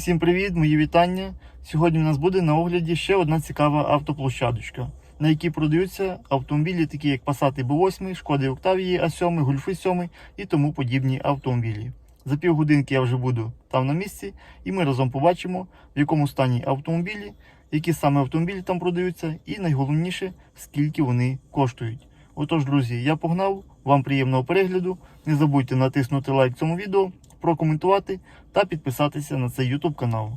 Всім привіт! Мої вітання. Сьогодні у нас буде на огляді ще одна цікава автоплощадочка, на якій продаються автомобілі, такі як Passat B8, Шкоди Octavia A7, Гульфи 7 і тому подібні автомобілі. За півгодинки я вже буду там на місці, і ми разом побачимо, в якому стані автомобілі, які саме автомобілі там продаються, і найголовніше, скільки вони коштують. Отож, друзі, я погнав. Вам приємного перегляду. Не забудьте натиснути лайк цьому відео, прокоментувати та підписатися на цей YouTube канал.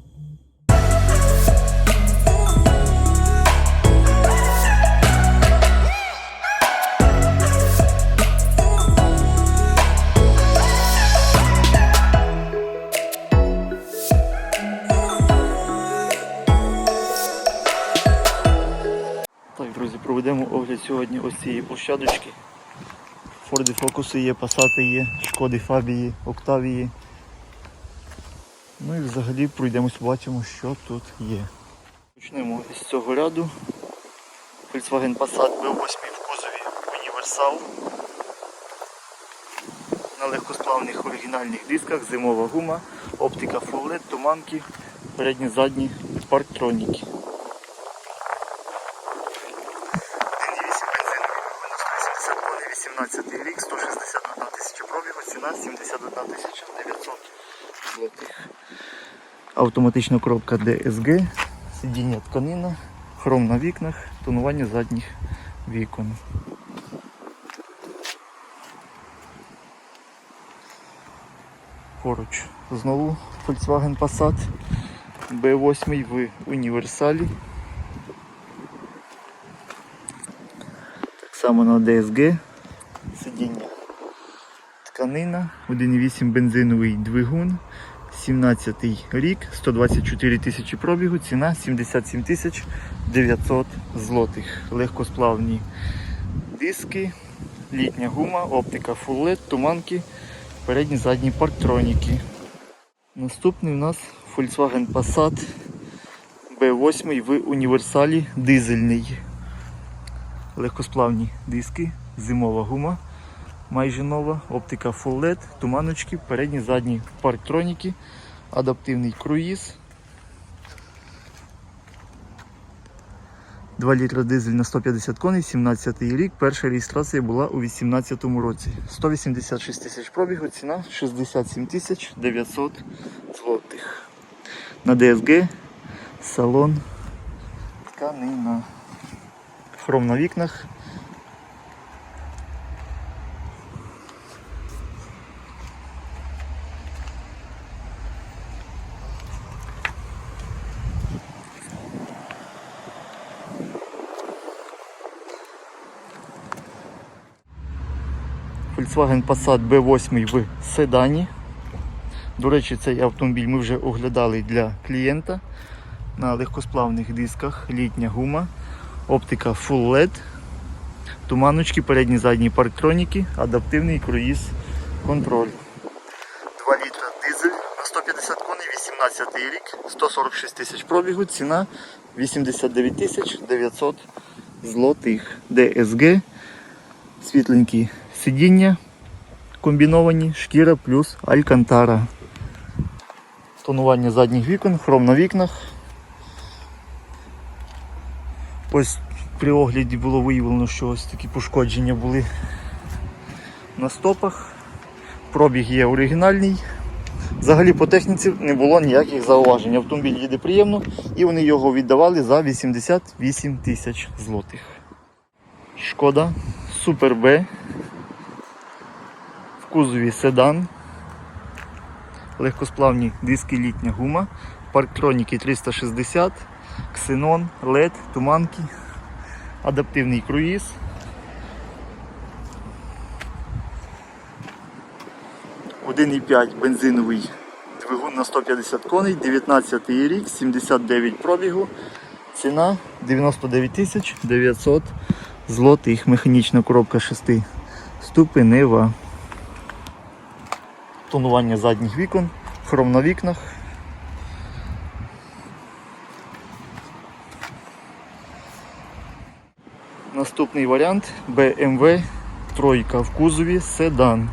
Так, друзі, проведемо огляд сьогодні ось цієї площадочки. Форди Фокуси є, Пасати є, Шкоди Фабії, Октавії. Ну і взагалі пройдемось, побачимо, що тут є. Почнемо з цього ряду. Volkswagen Passat B8 в кузові Універсал. На легкосплавних оригінальних дисках, зимова гума, оптика LED, туманки, передні задні парктроніки. 1,8 бензиновий двигун 180 коней, 18 рік, 161 тисяча пробігу, ціна 71 тисяча 900 злотих. Автоматична коробка DSG, сидіння тканина, хром на вікнах, тонування задніх вікон. Поруч знову Volkswagen Passat B8 в універсалі. Так само на DSG тканина, 1,8 бензиновий двигун, 17 рік, 124 тисячі пробігу, ціна 77 тисяч 900 злотих. Легкосплавні диски, літня гума, оптика LED, туманки, передні задні парктроніки. Наступний у нас Volkswagen Passat B8 в універсалі дизельний легкосплавні диски, зимова гума, майже нова, оптика Full LED, туманочки, передні задні парктроніки, адаптивний круїз. 2 літра дизель на 150 коней, 17-й рік. Перша реєстрація була у 2018 році. 186 тисяч пробігу, ціна 67 тисяч 900 злотих. На DSG салон тканина. Хром на вікнах. Volkswagen Passat B8 в седані. До речі, цей автомобіль ми вже оглядали для клієнта на легкосплавних дисках, літня гума, оптика Full LED, туманочки, передні задні парктроніки, адаптивний круїз контроль. 2 літра дизель на 150 коней, 18 рік, 146 тисяч пробігу, ціна 89 тисяч 900 злотих. DSG, світленькі сидіння, комбіновані, шкіра плюс алькантара. Тонування задніх вікон, хром на вікнах. Ось при огляді було виявлено, що ось такі пошкодження були на стопах. Пробіг є оригінальний. Взагалі по техніці не було ніяких зауважень. Автомобіль їде приємно і вони його віддавали за 88 тисяч злотих. Шкода Супер Б. Кузові седан. Легкосплавні диски літня гума. Парктроніки 360, ксенон, LED, туманки, адаптивний круїз. Один бензиновий двигун на 150 коней, 19 рік, 79 пробігу. Ціна 99 тисяч 900 злотих. Механічна коробка 6 ступенева. Тонування задніх вікон, хром на вікнах. Наступний варіант BMW тройка в кузові седан.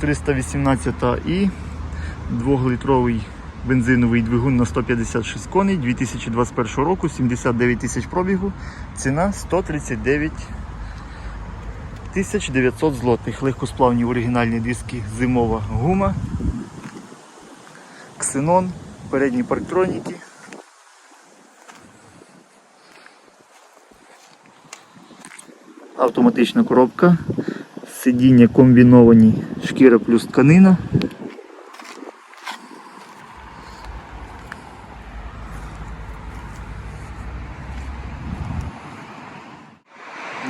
318 і 2-літровий бензиновий двигун на 156 коней 2021 року, 79 тисяч пробігу, ціна 139 тисяч 900 злотих. Легкосплавні оригінальні диски, зимова гума, ксенон, передні парктроніки. Автоматична коробка, сидіння комбіновані шкіра плюс тканина.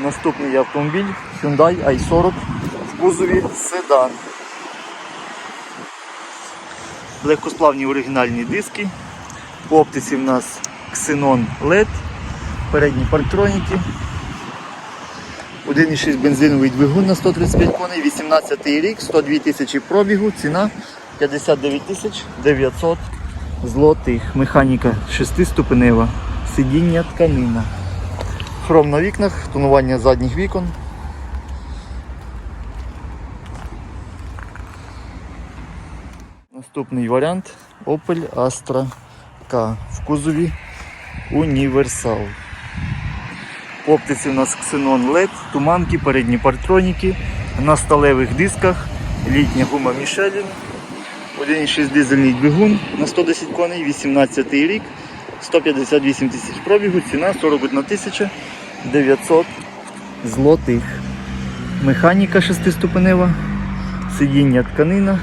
Наступний автомобіль Hyundai i40 в кузові седан. Легкосплавні оригінальні диски. По оптиці в нас Xenon LED, передні парктроніки. 1,6 бензиновий двигун на 135 коней, 18 рік, 102 тисячі пробігу, ціна 59 тисяч 900 злотих. Механіка 6-ступенева, сидіння тканина. Хром на вікнах, тонування задніх вікон. Наступний варіант Opel Astra K в кузові Універсал. В оптиці у нас Xenon LED, туманки, передні партроніки, на сталевих дисках, літня гума Michelin, 1,6 дизельний двигун на 110 коней, 18 рік, 158 тисяч пробігу, ціна 41 тисяча 900 злотих. Механіка шестиступенева, сидіння тканина.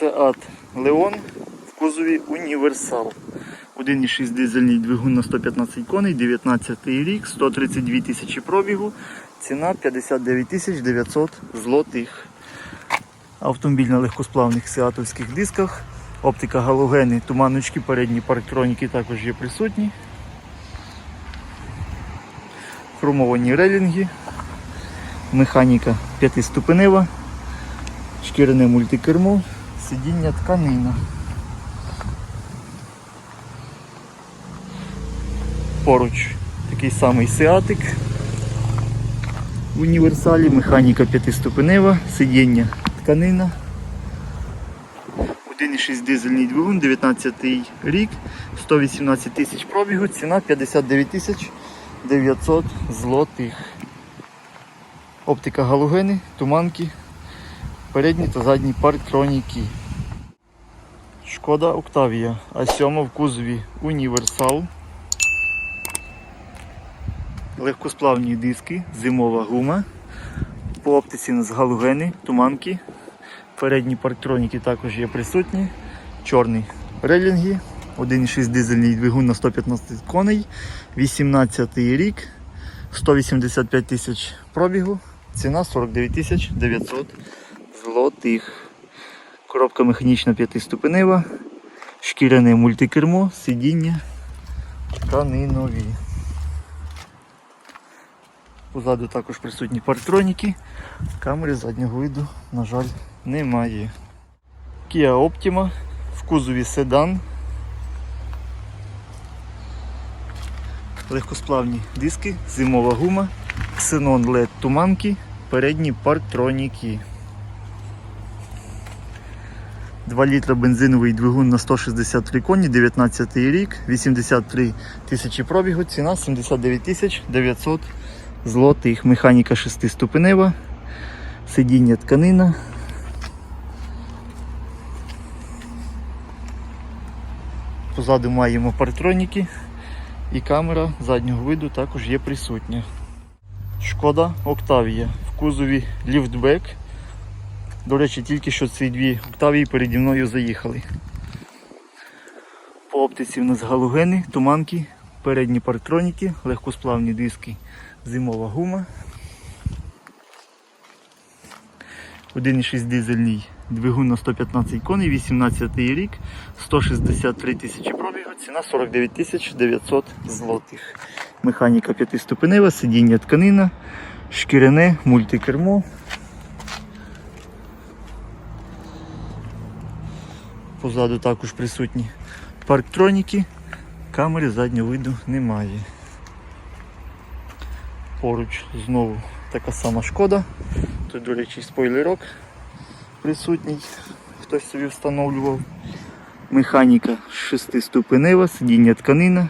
Seat Leon в кузові Універсал. 1,6 дизельний двигун на 115 коней, 19 рік, 132 тисячі пробігу, ціна 59 тисяч 900 злотих. Автомобіль на легкосплавних сеатовських дисках, оптика галогени, туманочки, передні парктроніки також є присутні. Хромовані релінги, механіка п'ятиступенева, шкіряне мультикермо, сидіння тканина. Поруч такий самий сеатик в універсалі, механіка п'ятиступенева, сидіння тканина. 1,6 дизельний двигун, 19 рік, 118 тисяч пробігу, ціна 59 тисяч 900 злотих. Оптика галогени, туманки, передні та задні парктроніки. Шкода Октавія А7 в кузові Універсал. Легкосплавні диски, зимова гума. По оптиці у нас галогени, туманки. Передні парктроніки також є присутні. Чорні релінги. 1,6 дизельний двигун на 115 коней. 18 рік. 185 тисяч пробігу. Ціна 49 тисяч 900 злотих. Коробка механічна п'ятиступенева. Шкіряне мультикермо, сидіння тканинові. Позаду також присутні парктроніки. Камери заднього виду, на жаль, немає. Kia Optima в кузові седан. Легкосплавні диски, зимова гума, Xenon LED туманки, передні парктроніки. 2 літра бензиновий двигун на 163 коні, 19 рік, 83 тисячі пробігу, ціна 79 тисяч 900 злотих. Механіка 6-ступенева, сидіння тканина. Позаду маємо партроніки і камера заднього виду також є присутня. Шкода Октавія в кузові ліфтбек. До речі, тільки що ці дві Октавії переді мною заїхали. По оптиці в нас галогени, туманки, передні парктроніки, легкосплавні диски, зимова гума. 1,6 дизельний двигун на 115 коней, 18 рік, 163 тисячі пробігу, ціна 49 тисяч 900 злотих. Механіка п'ятиступенева, сидіння тканина, шкіряне, мультикермо. Позаду також присутні парктроніки, камери заднього виду немає. Поруч знову така сама шкода. Тут, до речі, спойлерок присутній. Хтось собі встановлював. Механіка шестиступенева, сидіння тканина.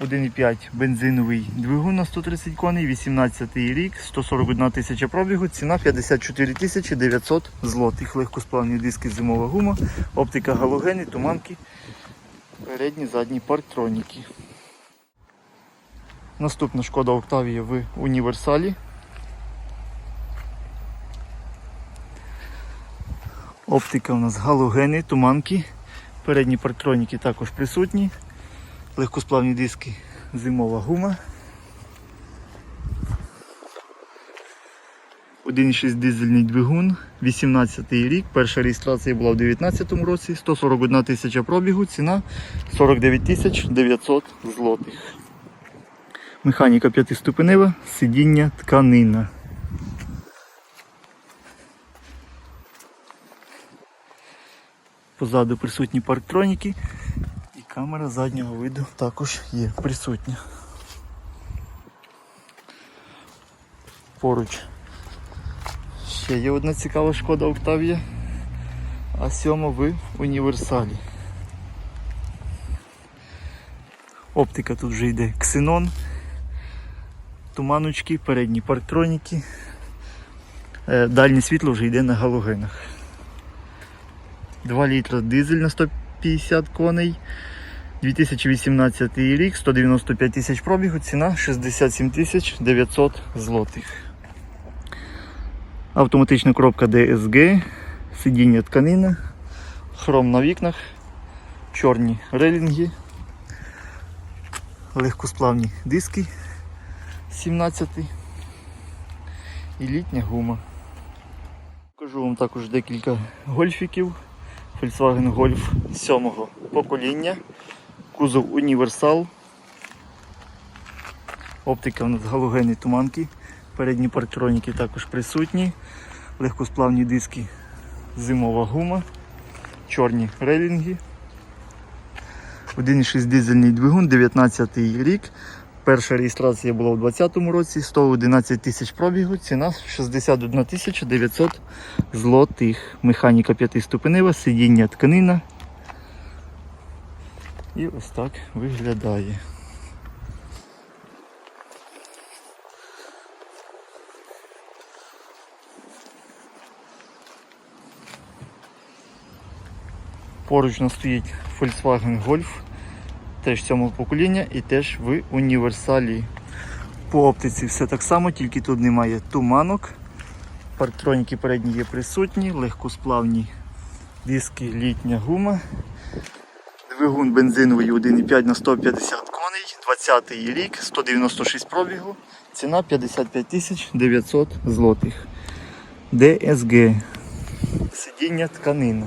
1,5 бензиновий двигун на 130 коней, 18 рік, 141 тисяча пробігу, ціна 54 тисячі 900 злотих. Легкосплавні диски зимова гума, оптика галогени, туманки, передні, задні парктроніки. Наступна шкода Октавія в універсалі. Оптика у нас галогени, туманки, передні парктроніки також присутні легкосплавні диски, зимова гума. 1,6 дизельний двигун, 18 рік. Перша реєстрація була в 2019 році, 141 тисяча пробігу, ціна 49 тисяч 900 злотих. Механіка п'ятиступенева, сидіння тканина. Позаду присутні парктроніки. І камера заднього виду також є присутня. Поруч ще є одна цікава шкода Октавія, а сьома в універсалі. Оптика тут вже йде ксенон, туманочки, передні парктроніки. Е, Дальнє світло вже йде на галогенах. 2 літра дизель на 150 коней. 2018 рік, 195 тисяч пробігу, ціна 67 тисяч 900 злотих. Автоматична коробка DSG, сидіння тканина, хром на вікнах, чорні релінги, легкосплавні диски 17 і літня гума. Покажу вам також декілька гольфіків. Volkswagen Golf 7 покоління. Кузов універсал. Оптика у нас галогенні туманки. Передні парктроніки також присутні. Легкосплавні диски, зимова гума, чорні релінги. 1,6 дизельний двигун, 19 рік. Перша реєстрація була у 2020 році, 111 тисяч пробігу, ціна 61 тисяча 900 злотих. Механіка п'ятиступенева, сидіння тканина. І ось так виглядає. Поруч нас стоїть Volkswagen Golf, теж сьомого покоління і теж в універсалі. По оптиці все так само, тільки тут немає туманок. Парктроніки передні є присутні, легкосплавні диски, літня гума. Двигун бензиновий 1,5 на 150 коней, 20 рік, 196 пробігу, ціна 55 тисяч 900 злотих. DSG. Сидіння тканина.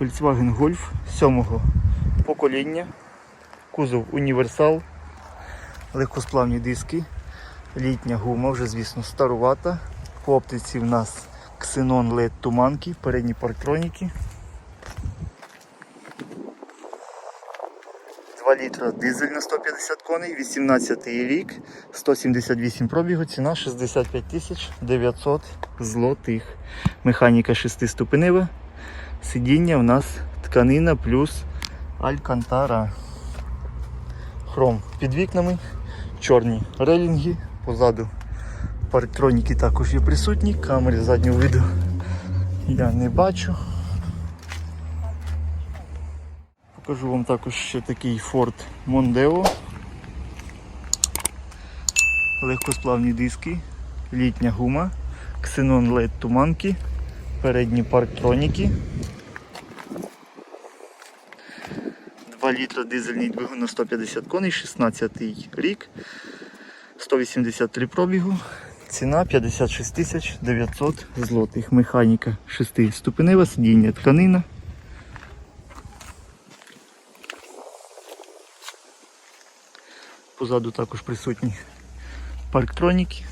Volkswagen Golf 7 покоління, кузов універсал, легкосплавні диски, літня гума, вже звісно старувата. По оптиці в нас Xenon LED туманки, передні парктроніки. 2 літра дизель на 150 коней, 18 рік, 178 пробігу, ціна 65 тисяч 900 злотих. Механіка 6-ступенева. Сидіння в нас тканина плюс алькантара. Хром під вікнами, чорні релінги, позаду парктроніки також є присутні, камери заднього виду я не бачу. Покажу вам також ще такий Ford Mondeo. Легкосплавні диски, літня гума, Xenon LED туманки, передні парктроніки. 2 літра дизельний двигун на 150 коней, 16 рік, 183 пробігу. Ціна 56 тисяч 900 злотих. Механіка 6 ступенева, сидіння тканина. Позаду також присутні парктроніки.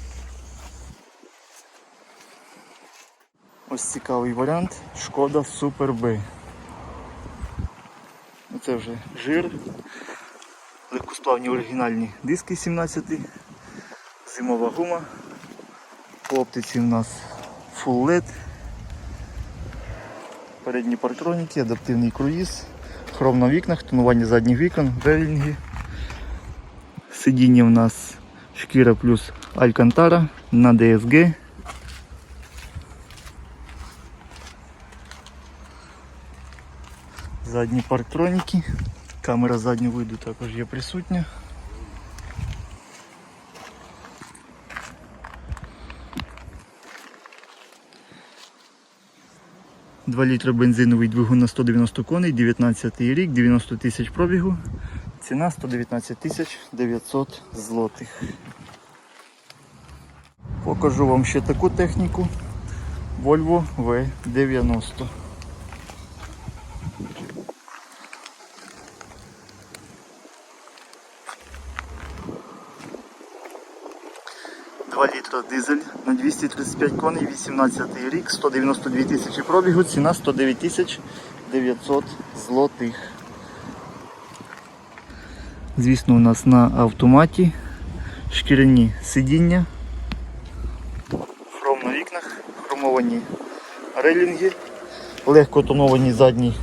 Ось цікавий варіант. Шкода Super B. Це вже жир. Легкосплавні оригінальні диски 17. Зимова гума. По оптиці у нас Full LED. Передні партроніки, адаптивний круїз, хром на вікнах, тонування задніх вікон, релінги. Сидіння у нас шкіра плюс алькантара на DSG. Задні парктроніки. Камера заднього виду також є присутня. Два літра бензиновий двигун на 190 коней, 19 рік, 90 тисяч пробігу. Ціна 119 тисяч 900 злотих. Покажу вам ще таку техніку. Volvo V90. Два літра дизель на 235 коней, 18 рік, 192 тисячі пробігу, ціна 109 тисяч 900 злотих. Звісно, у нас на автоматі шкіряні сидіння, хром на вікнах, хромовані релінги, легко тоновані задні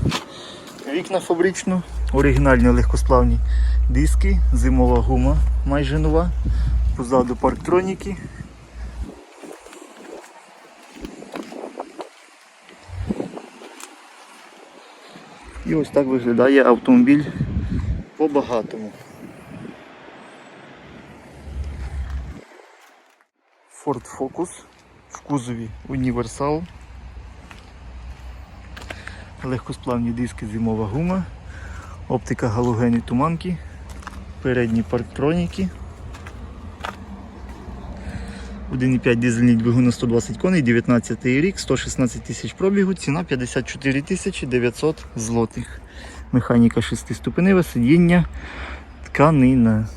вікна фабрично, оригінальні легкосплавні диски, зимова гума майже нова, позаду парктроніки. І ось так виглядає автомобіль по-багатому. Ford Focus в кузові універсал. Легкосплавні диски зимова гума, оптика галогени туманки, передні парктроніки. 1,5 дизельний двигун на 120 коней, 19 рік, 116 тисяч пробігу, ціна 54 тисячі 900 злотих. Механіка 6-ступенева, сидіння, тканина.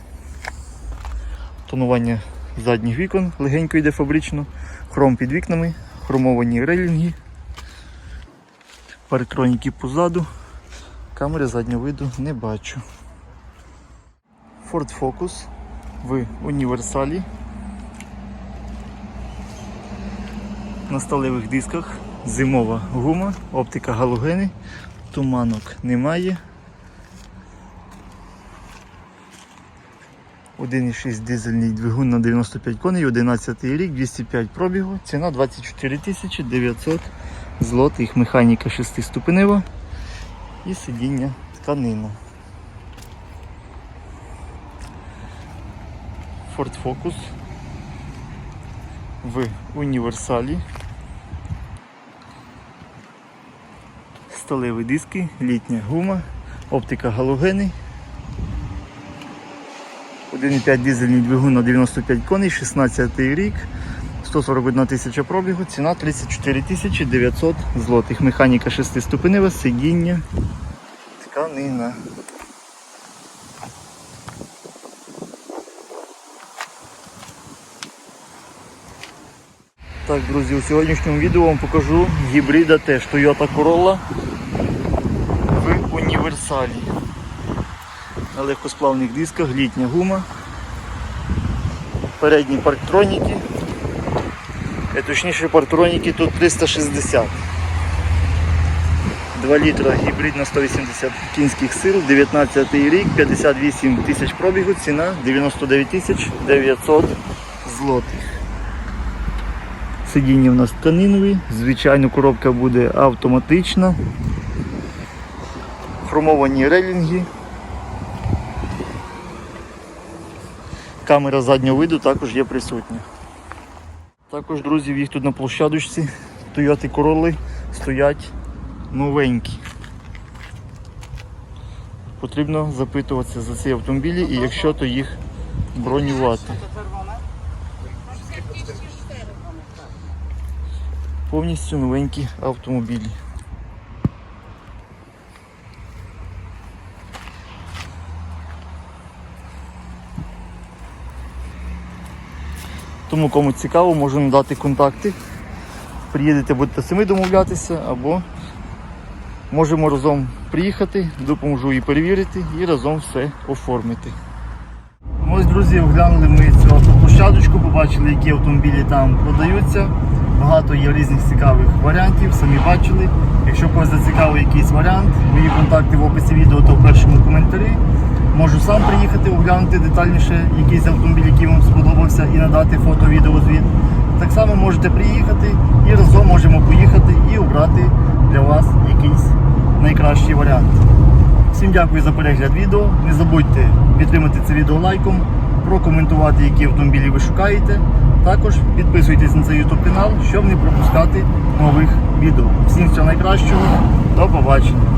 Тонування задніх вікон легенько йде фабрично, хром під вікнами, хромовані релінги, парктроніки позаду, камери заднього виду не бачу. Ford Focus в універсалі. На сталевих дисках зимова гума, оптика галогени, туманок немає. 1,6 дизельний двигун на 95 коней, 11 рік, 205 пробігу, ціна 24 тисячі 900 злотих, механіка 6-ступенева і сидіння тканина. Ford Focus в універсалі. Сталеві диски, літня гума, оптика галогени. 1,5 дизельний двигун на 95 коней, 16 рік, 141 тисяча пробігу, ціна 34 тисячі 900 злотих. Механіка 6-ступенева, сидіння, тканина. Так, друзі, у сьогоднішньому відео вам покажу гібрида теж Toyota Corolla універсалі. На легкосплавних дисках, літня гума, передні парктроніки, е, точніше парктроніки тут 360. 2 літра гібрид на 180 кінських сил, 19 рік, 58 тисяч пробігу, ціна 99 тисяч 900 злотих. Сидіння у нас тканинові, звичайно коробка буде автоматична. Хромовані релінги. Камера заднього виду також є присутня. Також, друзі, їх тут на площадочці Toyota Corolla стоять новенькі. Потрібно запитуватися за ці автомобілі і якщо то їх бронювати. Повністю новенькі автомобілі. Тому кому цікаво, можу надати контакти. приїдете, будете самі домовлятися, або можемо разом приїхати, допоможу і перевірити, і разом все оформити. Ось, друзі, оглянули ми цю автоплощадочку, побачили, які автомобілі там продаються. Багато є різних цікавих варіантів, самі бачили. Якщо когось зацікавив якийсь варіант, мої контакти в описі відео та в першому коментарі. Можу сам приїхати, оглянути детальніше якийсь автомобіль, який вам сподобався, і надати фото, відео, звіт. Так само можете приїхати і разом можемо поїхати і обрати для вас якийсь найкращий варіант. Всім дякую за перегляд відео. Не забудьте підтримати це відео лайком, прокоментувати, які автомобілі ви шукаєте. Також підписуйтесь на цей YouTube канал, щоб не пропускати нових відео. Всім всього найкращого. До побачення.